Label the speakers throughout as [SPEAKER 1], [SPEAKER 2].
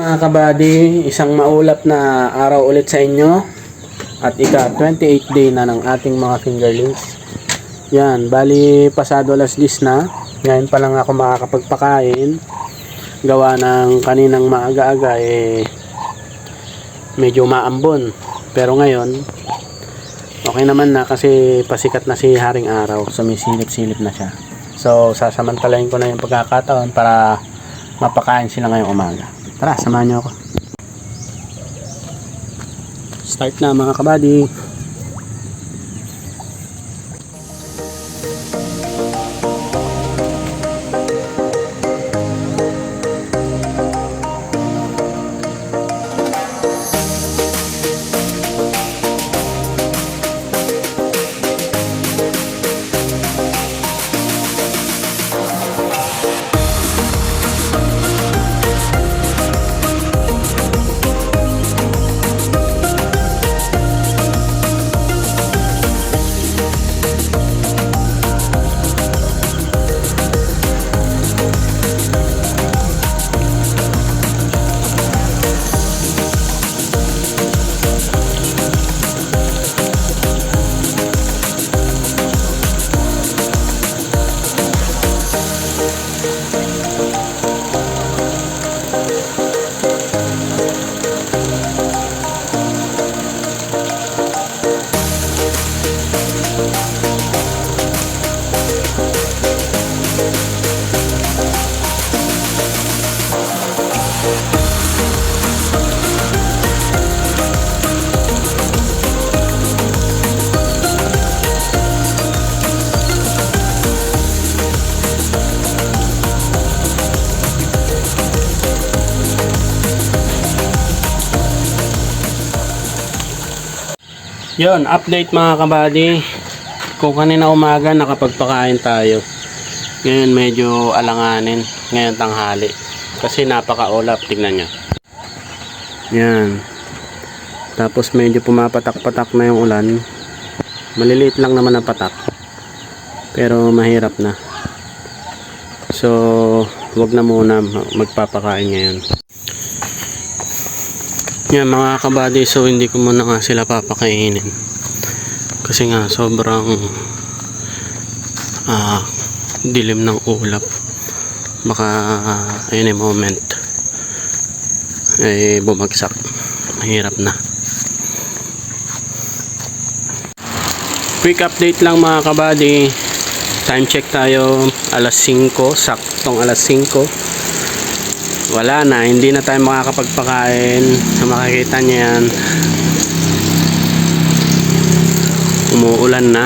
[SPEAKER 1] Mga kabady, isang maulap na araw ulit sa inyo at ika 28 day na ng ating mga fingerlings. Yan, bali pasado alas 10 na. Ngayon pa lang ako makakapagpakain. Gawa ng kaninang maaga-aga eh medyo maambon. Pero ngayon, okay naman na kasi pasikat na si Haring Araw. So may silip-silip na siya. So sasamantalahin ko na yung pagkakataon para mapakain sila ngayong umaga. Tara, samahan niyo ako. Start na mga kabady. Yon, update mga kabady. Kung kanina umaga nakapagpakain tayo. Ngayon medyo alanganin. Ngayon tanghali. Kasi napaka-ulap. Tignan nyo. Yan. Tapos medyo pumapatak-patak na yung ulan. Maliliit lang naman ang patak. Pero mahirap na. So, wag na muna magpapakain ngayon. Yan mga kabady, so hindi ko muna nga sila papakainin. Kasi nga sobrang ah, dilim ng ulap. Baka any moment ay bumagsak. Mahirap na. Quick update lang mga kabady. Time check tayo alas 5, saktong alas 5 wala na, hindi na tayo makakapagpakain. So makikita nyo yan. Umuulan na.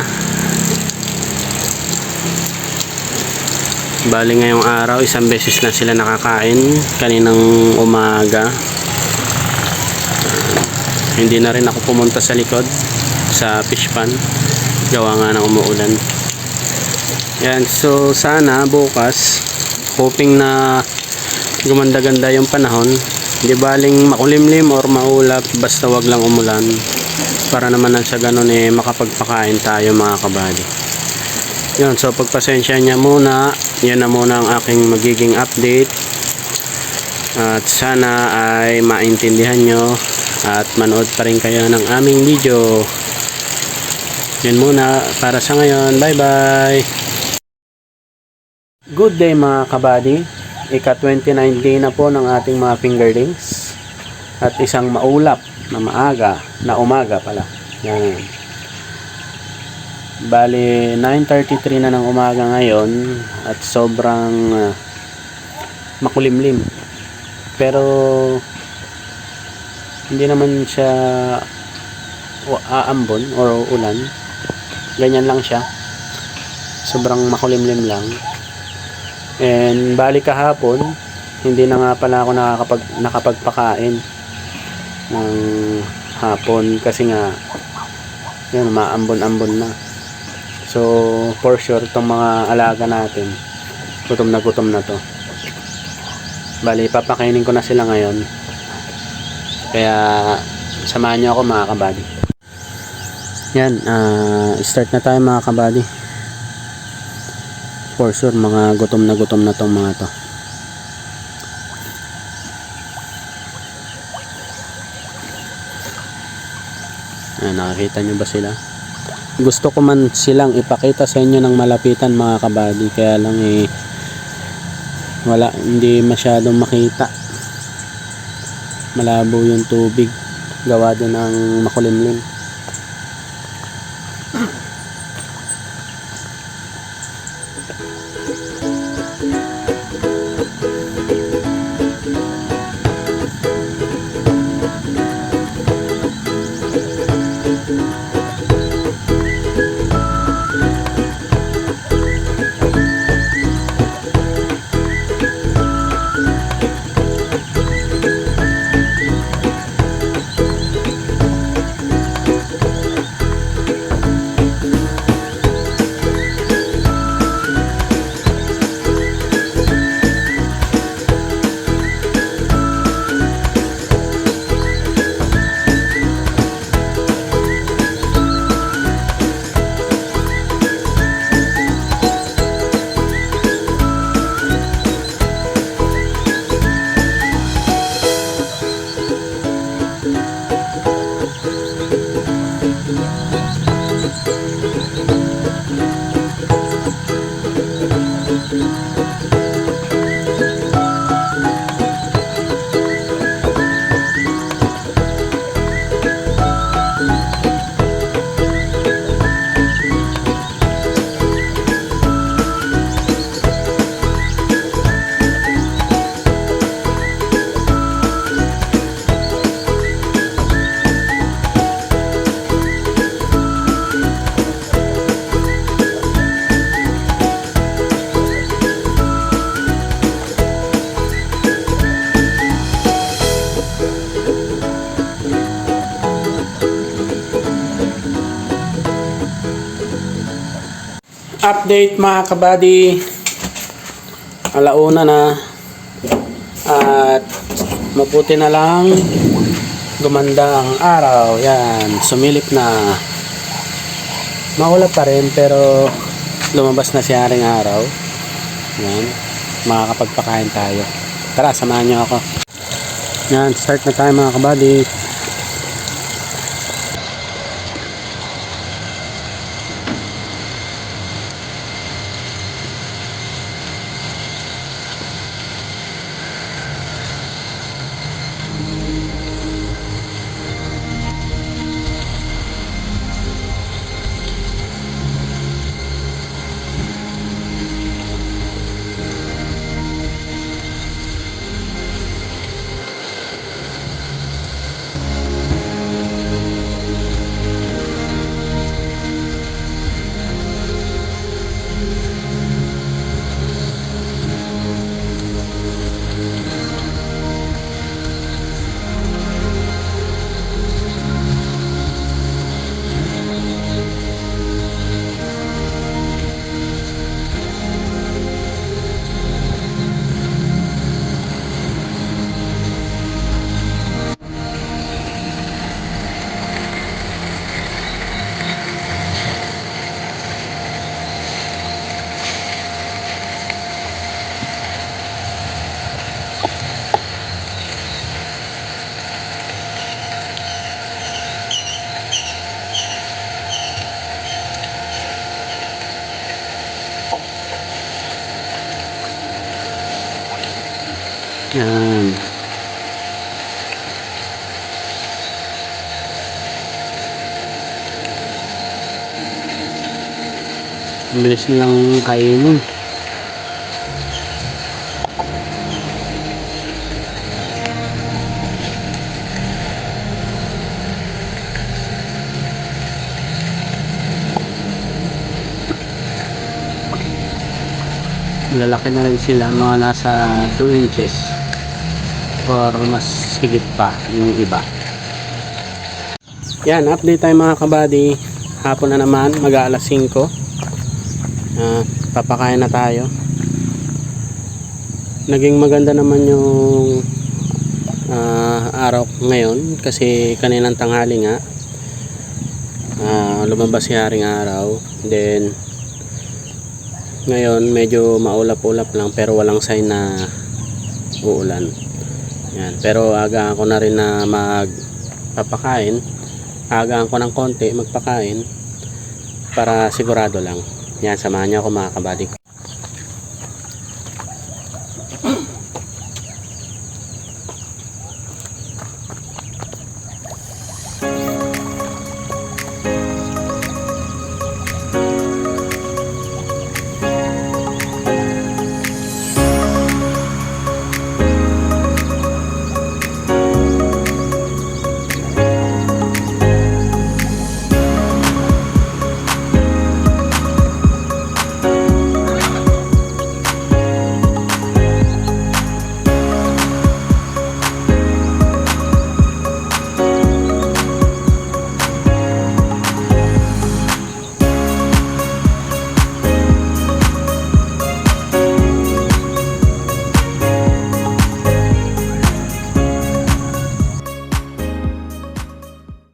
[SPEAKER 1] Bali ngayong araw isang beses na sila nakakain. Kaninang umaga. Hindi na rin ako pumunta sa likod sa fish pan. Gawa nga ng umuulan. Yan so sana bukas hoping na gumanda-ganda yung panahon. Di baling makulimlim or maulap basta wag lang umulan. Para naman nang sa ganun eh makapagpakain tayo mga kabady yun so pagpasensya niya muna. Yan na muna ang aking magiging update. At sana ay maintindihan nyo at manood pa rin kayo ng aming video. Yun muna para sa ngayon. Bye bye good day mga kabady ika 29 day na po ng ating mga fingerlings. At isang maulap na maaga na umaga pala. Yan. Bali 9.33 na ng umaga ngayon at sobrang ah, makulimlim. Pero hindi naman siya aambon or ulan. Ganyan lang siya. Sobrang makulimlim lang And bali kahapon, hindi na nga pala ako nakakapag, nakapagpakain ng hapon kasi nga yun, maambon-ambon na. So, for sure, itong mga alaga natin, gutom na gutom na to. Bali, papakainin ko na sila ngayon. Kaya, samahan niyo ako mga kabady. Yan, ah, start na tayo mga kabady for sure mga gutom na gutom na tong mga to. Ayan, nakakita nyo ba sila? Gusto ko man silang ipakita sa inyo ng malapitan mga kabady. Kaya lang eh wala hindi masyadong makita. Malabo yung tubig. Gawa din ng makulimlim. Update mga kabady. Alauna na. At maputi na lang gumanda ang araw. Yan, sumilip na. Maulap pa rin pero lumabas na si Haring Araw. Yan, makakapagpakain tayo. Tara, samahan niyo ako. Yan, start na tayo mga kabady. Bilis nilang kainin. Lalaki na rin sila, mga nasa 2 inches or mas higit pa yung iba. Yan, update tayo mga kabady. Hapon na naman, mag aalas 5. Ah, papakain na tayo. Naging maganda naman yung ah, araw ngayon kasi kaninang tanghali nga ah, lumabas si haring araw. Then ngayon medyo maulap-ulap lang pero walang sign na uulan. Yan. Pero aga ako na rin na magpapakain agaan ko ng konti magpakain para sigurado lang yan samahan niyo ako mga kabady ko